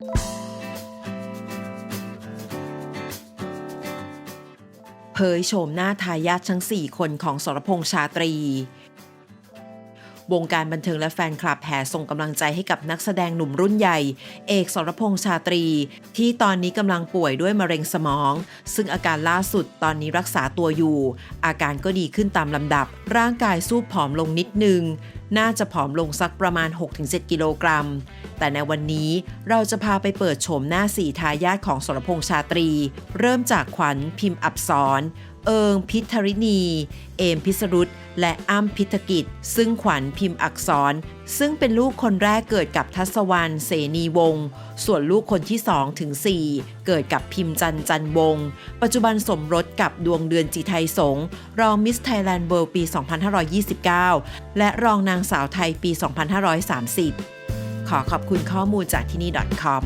เผยโฉมหน้าทายาททั้ง 4 คนของสรพงษ์ชาตรี วงการบันเทิงและแฟนคลับแห่ส่งกำลังใจให้กับนักแสดงหนุ่มรุ่นใหญ่ เอกสรพงษ์ชาตรี ที่ตอนนี้กำลังป่วยด้วยมะเร็งสมอง ซึ่งอาการล่าสุดตอนนี้รักษาตัวอยู่ อาการก็ดีขึ้นตามลำดับ ร่างกายสู้ผอมลงนิดนึง น่าจะผอมลงสักประมาณ 6-7 กิโลกรัม แต่ในวันนี้เราจะพาไปเปิดโฉมหน้าสี่ทายาทของสรพงษ์ชาตรี เริ่มจากขวัญพิมพ์อับสรเอิงพิทรินี เอมพิสรุตและอ้ำพิธกิจ ซึ่งขวัญพิมพ์อักษร ซึ่งเป็นลูกคนแรกเกิดกับทัศวรรณเสนีวงศ์ส่วนลูกคนที่2ถึง4เกิดกับพิมพ์จันจันวงศ์ปัจจุบันสมรสกับดวงเดือนจีไทยสงรองมิสไทยแลนด์เวิลด์ปี 2529 และรองนางสาวไทยปี 2530 ขอขอบคุณข้อมูลจากที่นี่ .com